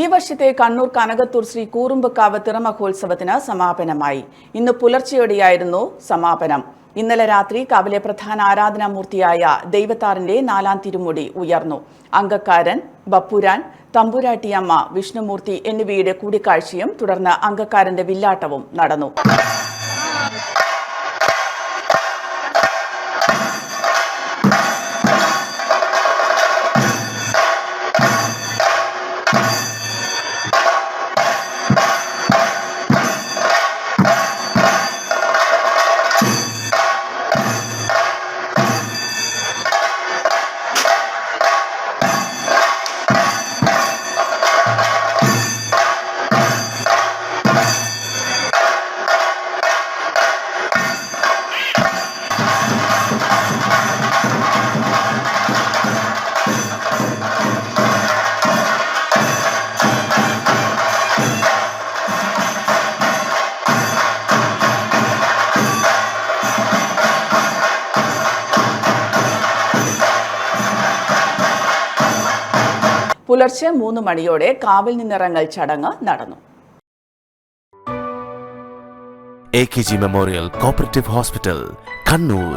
ഈ വർഷത്തെ കണ്ണൂർ കനകത്തൂർ ശ്രീ കൂറുമ്പക്കാവ് തിറമഹോത്സവത്തിന് സമാപനമായി. ഇന്ന് പുലർച്ചെയോടെയായിരുന്നു സമാപനം. ഇന്നലെ രാത്രി കാവിലെ പ്രധാന ആരാധനാമൂർത്തിയായ ദൈവത്താറിന്റെ നാലാം തിരുമുടി ഉയർന്നു. അങ്കക്കാരൻ ബപ്പുരാൻ തമ്പുരാട്ടിയമ്മ വിഷ്ണുമൂർത്തി എന്നിവയുടെ കൂടിക്കാഴ്ചയും തുടർന്ന് അങ്കക്കാരന്റെ വില്ലാട്ടവും നടന്നു. പുലർച്ചെ മൂന്ന് മണിയോടെ കാവിൽ നിന്നിറങ്ങൽ ചടങ്ങ് നടന്നു. A K G memorial cooperative hospital Kannur